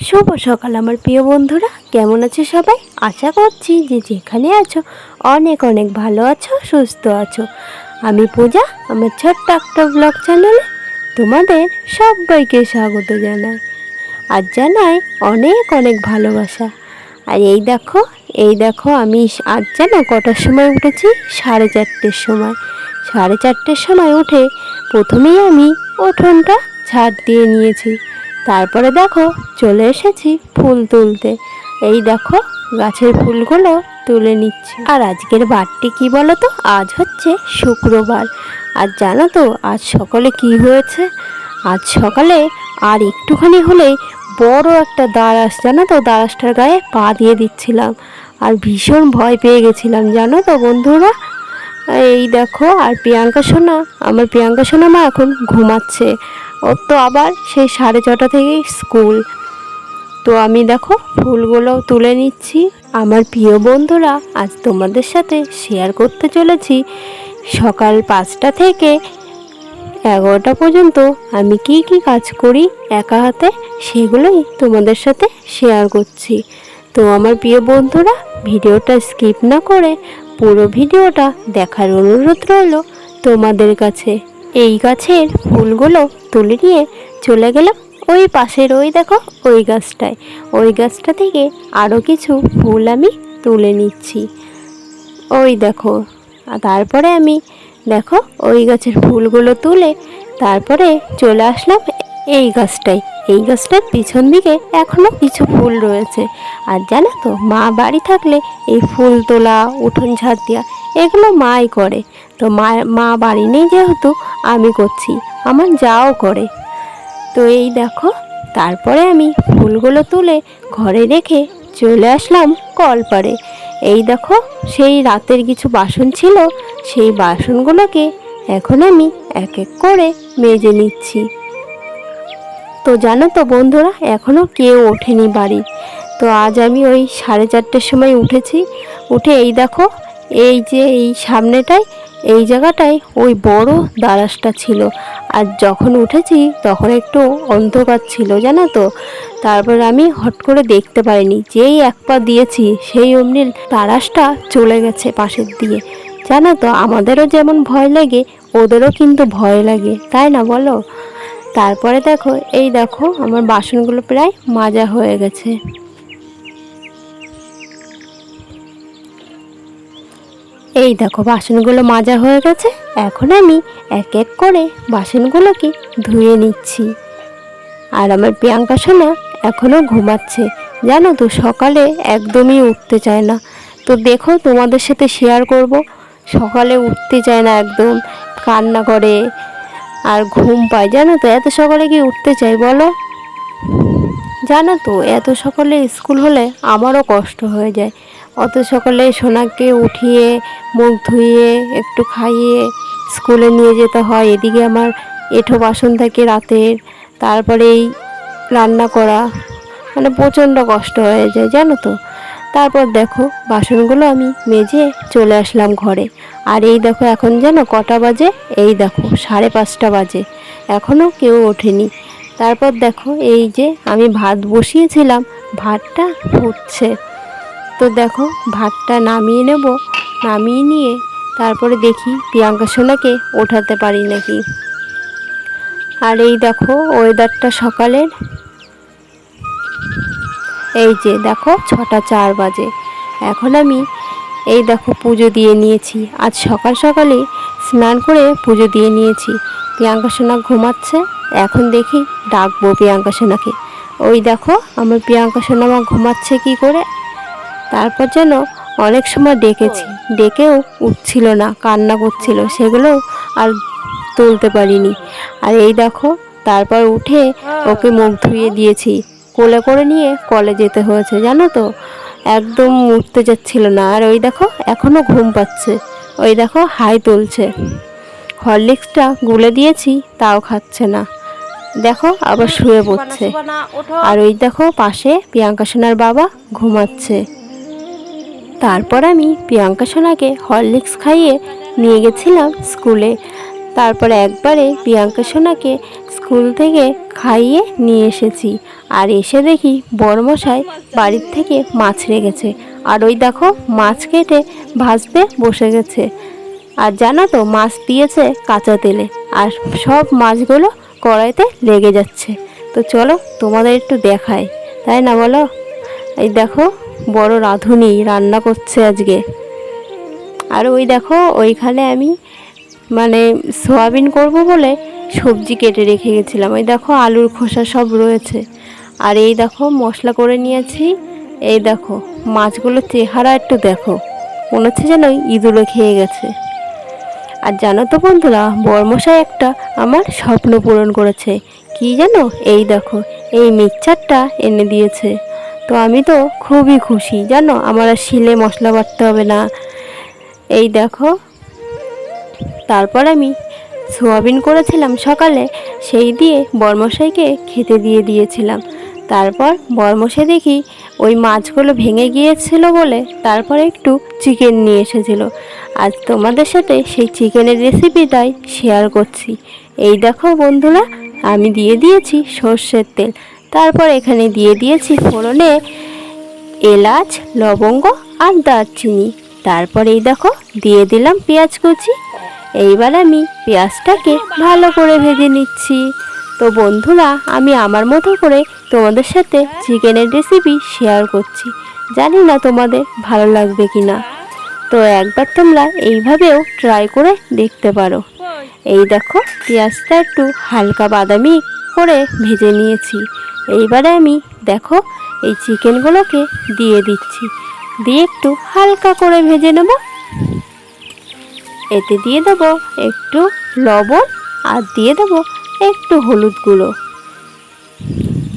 শুভ সকাল আমার প্রিয় বন্ধুরা। কেমন আছো সবাই? আশা করছি যে যেখানে আছো, অনেক অনেক ভালো আছো, সুস্থ আছো। আমি পূজা, আমার ছোট্ট একটা ব্লগ চ্যানেলে তোমাদের সবাইকে স্বাগত জানাই আর জানাই অনেক অনেক ভালোবাসা। আর এই দেখো এই দেখো আমি আজ জানো কটার সময় উঠেছি? সাড়ে চারটের সময়। সাড়ে চারটের সময় উঠে প্রথমেই আমি উঠোনটা ঝাড় দিয়ে নিয়েছি। তারপরে দেখো, চলে এসেছি ফুল তুলতে। এই দেখো, গাছের ফুলগুলো তুলে নিচ্ছি। আর আজকের বারটি কি বলো তো আজ হচ্ছে শুক্রবার। আর জানো তো, আজ সকালে কি হয়েছে? আজ সকালে আর একটুখানি হলেই বড় একটা দাঁড়াস জানো তো দাঁড়াসটার গায়ে পা দিয়ে দিচ্ছিলাম। আর ভীষণ ভয় পেয়ে গেছিলাম, জানো তো বন্ধুরা। এই দেখো, আর প্রিয়াঙ্কা সোনা, আমার প্রিয়াঙ্কা সোনা মা এখন ঘুমাচ্ছে। ওর তো আবার সেই সাড়ে ছটা থেকেই স্কুল। তো আমি দেখো ফুলগুলো তুলে নিচ্ছি। আমার প্রিয় বন্ধুরা, আজ তোমাদের সাথে শেয়ার করতে চলেছি। সকাল পাঁচটা থেকে এগারোটা পর্যন্ত আমি কি কি কাজ করি একা হাতে, সেগুলোই তোমাদের সাথে শেয়ার করছি। তো আমার প্রিয় বন্ধুরা, ভিডিওটা স্কিপ না করে পুরো ভিডিওটা দেখার অনুরোধ রইল তোমাদের কাছে। এই গাছের ফুলগুলো তুলে নিয়ে চলে গেলাম ওই পাশের ওই দেখো, ওই গাছটায়। ওই গাছটা থেকে আরও কিছু ফুল আমি তুলে নিচ্ছি। ওই দেখো তারপরে আমি দেখো ওই গাছের ফুলগুলো তুলে তারপরে চলে আসলাম এই গাছটায়। এই গাছটার পিছন দিকে এখনও কিছু ফুল রয়েছে। আর জানো তো, মা বাড়ি থাকলে এই ফুল তোলা, উঠোন ঝাড় দেওয়া, এগুলো মাই করে। তো মা মা বাড়ি নেই যেহেতু আমি করছি। আমার যাও করে। তো এই দেখো, তারপরে আমি ফুলগুলো তুলে ঘরে রেখে চলে আসলাম কলপারে এই দেখো, সেই রাতের কিছু বাসন ছিল, সেই বাসনগুলোকে এখন আমি এক এক করে মেজে নিচ্ছি। তো জানো তো বন্ধুরা এখনও কেউ ওঠেনি বাড়ি। তো আজ আমি ওই সাড়ে চারটের সময় উঠেছি। উঠে এই দেখো, এই যে এই সামনেটায় এই জায়গাটায় ওই বড় দারাসটা ছিল। আর যখন উঠেছি, তখন একটু অন্ধকার ছিল, জানো তো? তারপর আমি হট করে দেখতে পারিনি। যেই এক পা দিয়েছি, সেই অমনি দারাসটা চলে গেছে পাশের দিয়ে। জানো তো, আমাদেরও যেমন ভয় লাগে, ওদেরও কিন্তু ভয় লাগে। তাই না বলো? তারপরে দেখো, এই দেখো, আমার বাসনগুলো প্রায় মাজা হয়ে গেছে। এই দেখো, বাসনগুলো মাজা হয়ে গেছে। এখন আমি এক এক করে বাসনগুলোকে ধুয়ে নিচ্ছি। আর আমার প্রিয়াঙ্কা সোনা এখনও ঘুমাচ্ছে। জানো তো, সকালে একদমই উঠতে চায় না। তো দেখো, তোমাদের সাথে শেয়ার করব। সকালে উঠতে চায় না একদম, কান্না করে আর ঘুম পায়। জানো তো, এত সকালে কি উঠতে চাই বলো? জানো তো, এত সকালে স্কুল হলে আমারও কষ্ট হয়ে যায়। অত সকালে সোনাকে উঠিয়ে, মুখ ধুইয়ে, একটু খাইয়ে স্কুলে নিয়ে যেতে হয়। এদিকে আমার এঁঠো বাসন থাকে রাতের, তারপরে এই রান্না করা। মানে প্রচণ্ড কষ্ট হয়ে যায়, জানো তো? তারপর দেখো, বাসনগুলো আমি মেজে চলে আসলাম ঘরে। আর এই দেখো এখন যেন কটা বাজে? এই দেখো, সাড়ে পাঁচটা বাজে। এখনও কেউ ওঠেনি। তারপর দেখো এই যে আমি ভাত বসিয়েছিলাম, ভাতটা ফুটছে। তো দেখো, ভাতটা নামিয়ে নেব, নামিয়ে নিয়ে তারপরে দেখি প্রিয়াঙ্কা সোনাকে ওঠাতে পারি নাকি। আর এই দেখো ওয়েদারটা সকালের। এই যে দেখো, ছটা চার বাজে। এখন আমি এই দেখো পুজো দিয়ে নিয়েছি। আজ সকাল সকালে স্নান করে পুজো দিয়ে নিয়েছি। প্রিয়াঙ্কা সোনা ঘুমাচ্ছে, এখন দেখি ডাকবো প্রিয়াঙ্কা সোনাকে। ওই দেখো, আমার প্রিয়াঙ্কা সোনা মা ঘুমাচ্ছে কি করে? তারপর যেন অনেক সময় ডেকেছি। ডেকেও উঠছিল না, কান্না করছিল, সেগুলো আর তুলতে পারিনি। আর এই দেখো, তারপর উঠে ওকে মুখ ধুয়ে দিয়েছি। কোলে করে নিয়ে কলে যেতে হয়েছে, জানো তো? একদম উঠতে যাচ্ছিল না। আর ওই দেখো এখনও ঘুম পাচ্ছে। ওই দেখো, হাই তুলছে। হরলিক্সটা গুলে দিয়েছি, তাও খাচ্ছে না। দেখো, আবার শুয়ে পড়ছে। আর ওই দেখো, পাশে প্রিয়াঙ্কা সোনার বাবা ঘুমাচ্ছে। তারপর আমি প্রিয়াঙ্কা সোনাকে হরলিক্স খাইয়ে নিয়ে গেছিলাম স্কুলে। তারপরে একবারে প্রিয়াঙ্কা সোনাকে স্কুল থেকে খাইয়ে নিয়ে এসেছি। আর এসে দেখি বড়মশাই বাড়ির থেকে মাছ রেখেছে। আর ওই দেখো মাছ কেটে ভাজতে বসে গেছে। আর জানো তো মাছ দিয়েছে কাঁচা তেলে। আর সব মাছগুলো কড়াইতে লেগে যাচ্ছে। তো চলো তোমাদের একটু দেখায় তাই না বলো? এই দেখো বড় রাঁধুনি রান্না করছে আজকে। আর ওই দেখো, ওইখানে আমি মানে সোয়াবিন করব বলে সবজি কেটে রেখে গেছিলাম। ওই দেখো, আলুর খোসা সব রয়েছে। আর এই দেখো, মশলা করে নিয়েছি। এই দেখো মাছগুলোর চেহারা একটু দেখো। মনে হচ্ছে যেন ইঁদুরে খেয়ে গেছে। আর জানো তো বন্ধুরা, বর্মশাই একটা আমার স্বপ্ন পূরণ করেছে। কি জানো? এই দেখো, এই মিক্সচারটা এনে দিয়েছে। তো আমি তো খুবই খুশি, জানো? আমার আর শিলে মশলা বাটতে হবে না। এই দেখো। তারপর আমি সোয়াবিন করেছিলাম সকালে, সেই দিয়ে বর্মশাইকে খেতে দিয়ে দিয়েছিলাম। তারপর বর্মশাই দেখি ওই মাছগুলো ভেঙে গিয়েছিল বলে তারপর একটু চিকেন নিয়ে এসেছিল। আজ তোমাদের সাথে সেই চিকেনের রেসিপিটাই শেয়ার করছি। এই দেখো বন্ধুরা, আমি দিয়ে দিয়েছি সর্ষের তেল। তারপর এখানে দিয়ে দিয়েছি ফোড়নে এলাচ, লবঙ্গ আর দারচিনি। তারপর এই দেখো, দিয়ে দিলাম পেঁয়াজ কুচি। এইবার আমি পেঁয়াজটাকে ভালো করে ভেজে নিচ্ছি। তো বন্ধুরা, আমি আমার মতো করে তোমাদের সাথে চিকেনের রেসিপি শেয়ার করছি। জানি না তোমাদের ভালো লাগবে কি না তো একবার তোমরা এইভাবেও ট্রাই করে দেখতে পারো। এই দেখো, পেঁয়াজটা একটু হালকা বাদামি করে ভেজে নিয়েছি। এইবারে আমি, দেখো, এই চিকেনগুলোকে দিয়ে দিচ্ছি। দিয়ে একটু হালকা করে ভেজে নেব। এতে দিয়ে দেবো একটু লবণ আর দিয়ে দেবো একটু হলুদ গুঁড়ো।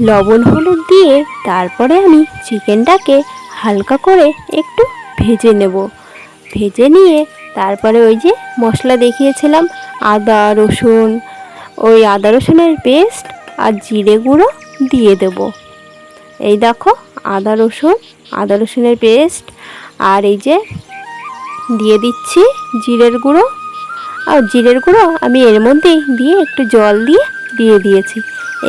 লবণ হলুদ দিয়ে তারপরে আমি চিকেনটাকে হালকা করে একটু ভেজে নেব। ভেজে নিয়ে তারপরে ওই যে মশলা দেখিয়েছিলাম, আদা, রসুন, ওই আদা, রসুনের পেস্ট আর জিরে গুঁড়ো দিয়ে দেব। এই দেখো, আদা রসুন, আদা রসুনের পেস্ট, আর এই যে দিয়ে দিচ্ছি জিরের গুঁড়ো। আর জিরের গুঁড়ো আমি এর মধ্যেই দিয়ে একটু জল দিয়ে দিয়ে দিয়েছি।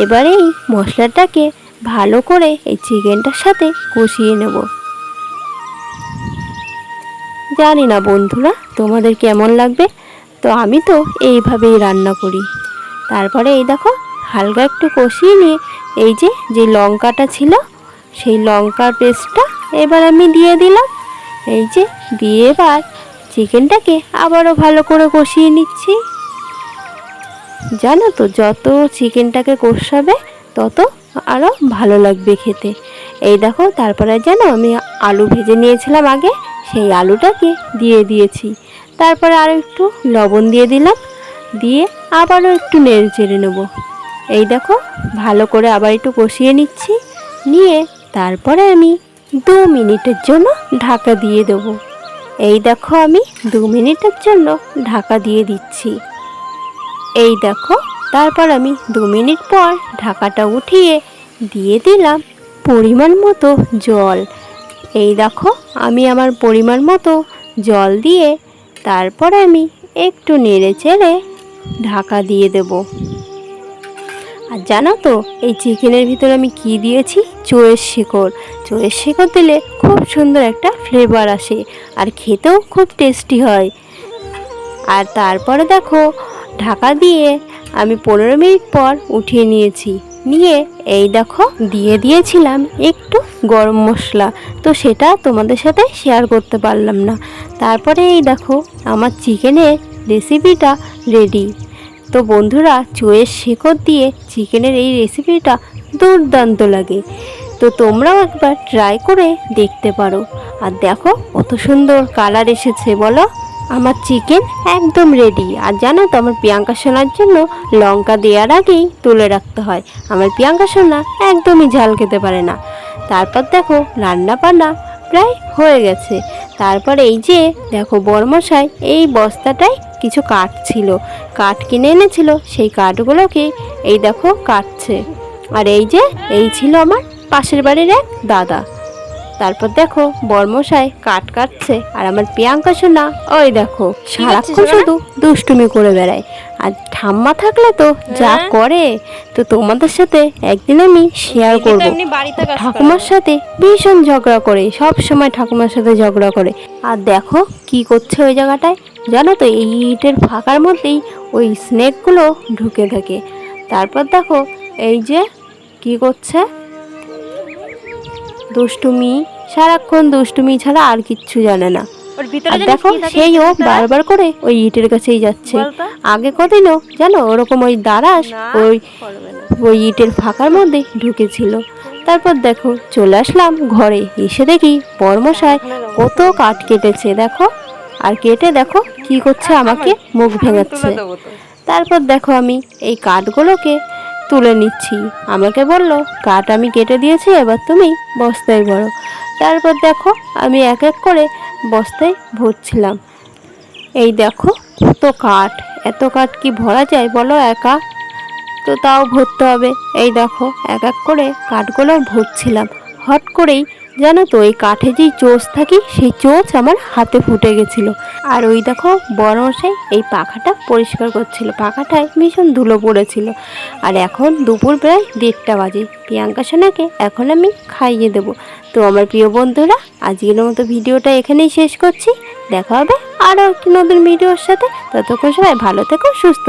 এবারে এই মশলাটাকে ভালো করে এই চিকেনটার সাথে কষিয়ে নেব। জানি না বন্ধুরা, তোমাদের কেমন লাগবে? তো আমি তো এইভাবেই রান্না করি। তারপরে এই দেখো, হালকা একটু কষিয়ে নিয়ে এই যে যে লঙ্কাটা ছিল, সেই লঙ্কার পেস্টটা এবার আমি দিয়ে দিলাম। এই যে, দিয়ে এবার চিকেনটাকে আবারও ভালো করে কষিয়ে নিচ্ছি। জানো তো, যত চিকেনটাকে কষাবে, তত আরও ভালো লাগবে খেতে। এই দেখো, তারপরে জানো আমি আলু ভেজে নিয়েছিলাম আগে, সেই আলুটাকে দিয়ে দিয়েছি। তারপরে আরও একটু লবণ দিয়ে দিলাম, দিয়ে আবারও একটু নেড়ে চেড়ে নেব। এই দেখো, ভালো করে আবার একটু কষিয়ে নিচ্ছি। নিয়ে তারপরে আমি দু মিনিটের জন্য ঢাকা দিয়ে দেবো। এই দেখো আমি দু মিনিটের জন্য ঢাকা দিয়ে দিচ্ছি। এই দেখো, তারপর আমি দু মিনিট পর ঢাকাটা উঠিয়ে দিয়ে দিলাম পরিমাণ মতো জল। এই দেখো, আমি আমার পরিমাণ মতো জল দিয়ে তারপর আমি একটু নেড়ে চেড়ে ঢাকা দিয়ে দেব। আর জানো তো, এই চিকেনের ভিতরে আমি কি দিয়েছি? চোয়ের শিকড়। চোয়ের শিকড় দিলে খুব সুন্দর একটা ফ্লেভার আসে আর খেতেও খুব টেস্টি হয়। আর তারপরে দেখো, ঢাকা দিয়ে আমি পনেরো মিনিট পর উঠিয়ে নিয়েছি। নিয়ে এই দেখো, দিয়ে দিয়েছিলাম একটু গরম মশলা। তো সেটা তোমাদের সাথে শেয়ার করতে পারলাম না। তারপরে এই দেখো, আমার চিকেনের রেসিপিটা রেডি তো বন্ধুরা চুয়ের শেকড় দিয়ে চিকেনের এই রেসিপিটা দুর্দান্ত লাগে। তো তোমরাও একবার ট্রাই করে দেখতে পারো। আর দেখো কত সুন্দর কালার এসেছে বলো। আমার চিকেন একদম রেডি আর জানো তো আমার প্রিয়াঙ্কা সোনার জন্য লঙ্কা দেওয়ার আগেই তুলে রাখতে হয়। আমার প্রিয়াঙ্কা সোনা একদমই ঝাল খেতে পারে না। তারপর দেখো রান্না বান্না প্রায় হয়ে গেছে। তারপর এই যে দেখো বর্মশাই এই বস্তাটায় কিছু কাঠ ছিল। কাঠ কিনে এনেছিল সেই কাঠগুলোকে এই দেখো কাটছে। আর এই যে এই ছিল আমার পাশের বাড়ির এক দাদা। তারপর দেখো বর্মশাই কাঠ কাটছে আর আমার প্রিয়াঙ্কা সোনা ওই দেখো সারাক্ষণ শুধু দুষ্টুমি করে বেড়ায়। আর ঠাম্মা থাকলে তো যা হ্যাঁ? করে তো তোমাদের সাথে একদিন আমি শেয়ার করব। বাড়িতে ঠাকুমার সাথে ভীষণ ঝগড়া করে সব সময় ঠাকুমার সাথে ঝগড়া করে। আর দেখো কি করছে ওই জায়গাটায় জানো তো এই ইটের ফাঁকার মধ্যেই ওই স্নেকগুলো ঢুকে থাকে। তারপর দেখো এই যে কি করছে? দুষ্টুমি সারাক্ষণ দুষ্টুমি ছাড়া আর কিচ্ছু জানে না। আর দেখো সেই ও বারবার করে ওই ইটের কাছেই যাচ্ছে। আগে কদিনও জানো ওরকম ওই দারাস না, ওই ওই ইটের ফাঁকার মধ্যে ঢুকেছিল। তারপর দেখো চলে আসলাম ঘরে। এসে দেখি বর্মশাই কত কাঠ কেটেছে দেখো। আর কেটে দেখো কি করছে আমাকে মুখ ভেঙাচ্ছে। তুলে দেবো তো। তারপর দেখো আমি এই কাঠগুলোকে তুলে নিচ্ছি। আমাকে বলল কাঠ আমি কেটে দিয়েছি এবার তুমি বস্তায় ভরো। তারপর দেখো আমি এক এক করে বস্তায় ভরছিলাম। এই দেখো কত কাঠ এত কাঠ কি ভরা যায় বলো একা? তো তাও ভরতে হবে। এই দেখো এক এক করে কাঠগুলো ভরছিলাম। হট করেই জানো তো ওই কাঠে যেই চোচ থাকি, সেই চোচ আমার হাতে ফুটে গেছিল। আর ওই দেখো, বড় মশাই এই পাখাটা পরিষ্কার করছিল। পাখাটায় ভীষণ ধুলো পড়েছিল। আর এখন দুপুর প্রায় দেড়টা বাজে। প্রিয়াঙ্কা সোনাকে এখন আমি খাইয়ে দেবো। তো আমার প্রিয় বন্ধুরা, আজকের মতো ভিডিওটা এখানেই শেষ করছি। দেখা হবে আরও একটি নতুন ভিডিওর সাথে। ততক্ষণ সবাই ভালো থেকো, সুস্থ।